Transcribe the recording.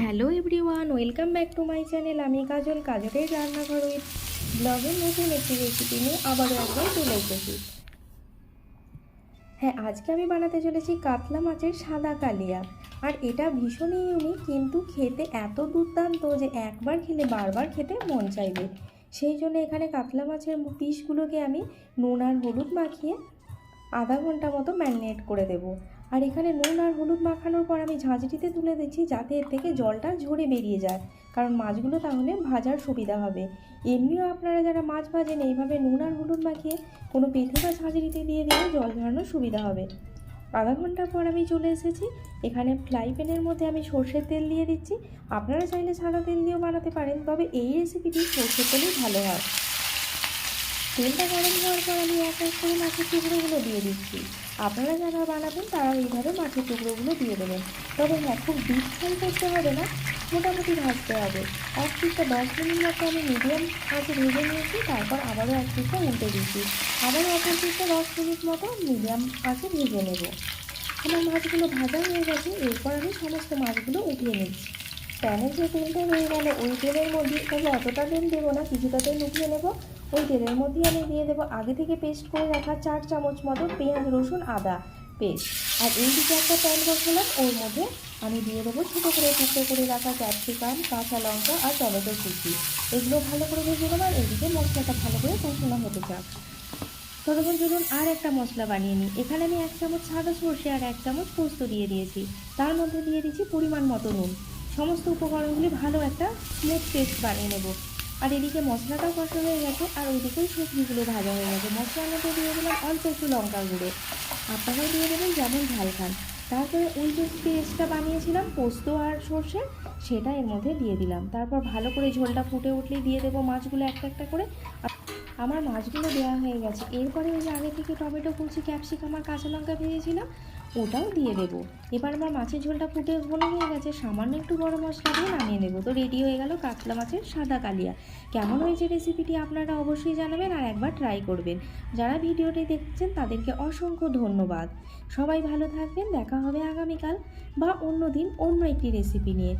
Hello everyone, welcome back to my channel. আমি কাজল, কাজলের রান্নাঘর উইথ ব্লগের নতুন একটি রেসিপি নিয়ে আবারও একবার চলে এসেছি। হ্যাঁ আজকে আমি বানাতে চলেছি কাতলা মাছের সাদা কালিয়া। আর এটা ভীষণই ইউনিক কিন্তু খেতে এত দুর্দান্ত যে একবার খেলে, বারবার খেতে মন চাইবে। সেই জন্য এখানে কাতলা মাছের পিসগুলোকে আমি নুন আর হলুদ মাখিয়ে আধা ঘণ্টা মতো ম্যারিনেট করে দেবো। আর এখানে নুন আর হলুদ মাখানোর পর আমি ঝাঁঝরিতে তুলে দিচ্ছি যাতে এর থেকে জলটা ঝরে বেরিয়ে যায়। কারণ মাছগুলো তাহলে ভাজার সুবিধা হবে। এমনিও আপনারা যারা মাছ ভাজেন, এইভাবে নুন আর হলুদ মাখিয়ে কোনো পেঁথে বা ঝাঁঝরিতে দিয়ে দিলে জল ঝরানোর সুবিধা হবে। আধা ঘণ্টা পর আমি চলে এসেছি। এখানে ফ্রাই প্যানের মধ্যে আমি সর্ষের তেল দিয়ে দিচ্ছি। আপনারা চাইলে সাদা তেল দিয়েও বানাতে পারেন, তবে এই রেসিপিটি সর্ষের তেলেই ভালো হয়। তেলটা গরম হওয়ার পর আমি এক এক করে মাছের টুকরোগুলো দিয়ে দিচ্ছি। আপনারা যারা বানাবেন তারা এইভাবে মাছের টুকরোগুলো দিয়ে দেবেন। তবে হ্যাঁ খুব ডিপ ফ্রাই করতে হবে না, মোটামুটি ভাজতে হবে। এক পিসটা দশ মিনিট মতো আমি মিডিয়াম আঁচে ভেজে নিয়েছি, তারপর আবারও এক পিসটা উল্টে দিচ্ছি। আবারও অপর পিসটা দশ মিনিট মতো মিডিয়াম আঁচে ভেজে নেব। আমার মাছগুলো ভাজা হয়ে গেছে, এরপর আমি সমস্ত মাছগুলো উঠিয়ে নিচ্ছি। প্যানের যে তেলটা হয়ে গেল ওই তেলের মধ্যে তবে অতটা তেল দেবো না, কিছুটা তেল উঠিয়ে নেব। ওই তেলের মধ্যে আমি দিয়ে দেবো আগে থেকে পেস্ট করে রাখা চার চামচ মতো পেঁয়াজ, রসুন, আদা পেস্ট আর এই দিকে একটা প্যান বসালাম, ওর মধ্যে আমি দিয়ে দেবো ছোটো করে টুকরো করে রাখা ক্যাপসিকাম কাঁচা লঙ্কা আর টমেটো কুচি। এগুলো ভালো করে ভেজে নেব, আর এদিকে মশলাটা ভালো করে কষানো হতে চাক ততক্ষণ চলুন আর একটা মশলা বানিয়ে নিই। এখানে আমি এক চামচ সাদা সর্ষে আর এক চামচ পোস্ত দিয়ে দিয়েছি। তার মধ্যে দিয়ে দিচ্ছি পরিমাণ মতো নুন। সমস্ত উপকরণগুলি ভালো একটা স্মুথ পেস্ট বানিয়ে নেব। আর এদিকে মশলাটাও কষা হয়ে গেছে, আর ওইদিকে সবজিগুলো ভাজা হয়ে গেছে। মশলার মধ্যে দিয়ে দিলাম অল্প একটু লঙ্কা গুঁড়ো। আপনারাও দিয়ে দেবেন যেমন ঝাল খান। তারপরে ওই যে পেস্টটা বানিয়েছিলাম, পোস্ত আর সর্ষে, সেটা এর মধ্যে দিয়ে দিলাম। তারপর ভালো করে ঝোলটা ফুটে উঠলেই দিয়ে দেবো মাছগুলো একটা একটা করে। আমার মাছগুলো দেওয়া হয়ে গেছে। এরপরে ওই যে আগে থেকে টমেটো কুচি ক্যাপসিকাম আর কাঁচা লঙ্কা ভেজেছিলাম, ওটাও দিয়ে দেবো। এবার আমার মাছের ঝোলটা ফুটে ঘন হয়ে গেছে, সামান্য একটু গরম মশলা দিয়ে নামিয়ে নেব। তো রেডি হয়ে গেল কাতলা মাছের সাদা কালিয়া। কেমন হয়েছে রেসিপিটি আপনারা অবশ্যই জানাবেন আর একবার ট্রাই করবেন। যারা ভিডিওটি দেখছেন, তাদেরকে অসংখ্য ধন্যবাদ। সবাই ভালো থাকবেন, দেখা হবে আগামীকাল বা অন্য দিন অন্য একটি রেসিপি নিয়ে।